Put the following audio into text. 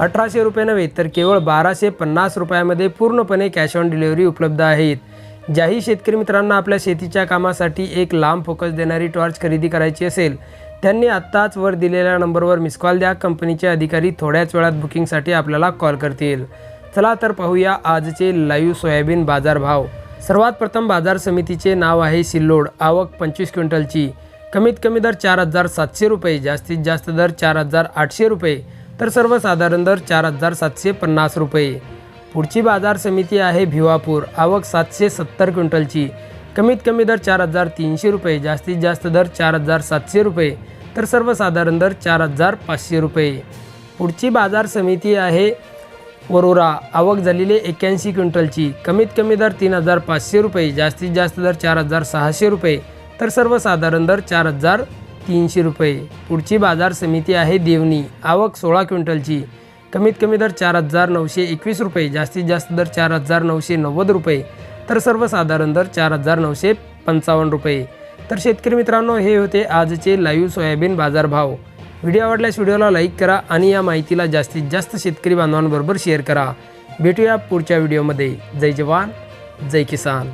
अठराशे रुपये नव्हे तर केवळ बाराशे पन्नास रुपयामध्ये पूर्णपणे कॅश ऑन डिलिव्हरी उपलब्ध आहेत. ज्याही शेतकरी मित्रांना आपल्या शेतीच्या कामासाठी एक लांब फोकस देणारी टॉर्च खरेदी करायची असेल त्यांनी आत्ताच वर दिलेल्या नंबरवर मिस कॉल द्या. कंपनीचे अधिकारी थोड्याच वेळात बुकिंगसाठी आपल्याला कॉल करतील. चला तर पाहूया आजचे लाईव्ह सोयाबीन बाजारभाव सर्वात प्रथम बाजार समितीचे नाव आहे सिल्लोड. आवक पंचवीस क्विंटलची. कमीत कमी दर चार हजार सातशे रुपये जास्तीत जास्त दर चार हजार आठशे रुपये. तर सर्वसाधारण दर चार हजार सातशे पन्नास रुपये. पुढची बाजार समिती आहे भिवापूर. आवक सातशे सत्तर क्विंटलची. कमीत कमी दर चार हजार तीनशे रुपये. जास्तीत जास्त दर चार हजार सातशे रुपये. तर सर्वसाधारण दर चार हजार पाचशे रुपये. पुढची बाजार समिती आहे वरोरा. आवक झालेली एक्क्याऐंशी क्विंटलची. कमीत कमी दर तीन हजार पाचशे रुपये. जास्तीत जास्त दर चार हजार सहाशे रुपये. तर सर्वसाधारण दर चार हजार तीनशे रुपये. पुढची बाजार समिती आहे देवणी. आवक सोळा क्विंटलची. कमीत कमी दर चार हजार नऊशे एकवीस रुपये. जास्तीत जास्त दर चार हजार नऊशे नव्वद रुपये. तर सर्वसाधारण दर चार हजार नऊशे पंचावन्न रुपये. तर शेतकरी मित्रांनो हे होते आजचे लाईव्ह सोयाबीन बाजारभाव. व्हिडिओ आवडल्यास व्हिडिओला लाईक करा आणि या माहितीला जास्तीत जास्त शेतकरी बांधवांबरोबर शेअर करा. भेटूया पुढच्या व्हिडिओमध्ये. जय जवान जय किसान.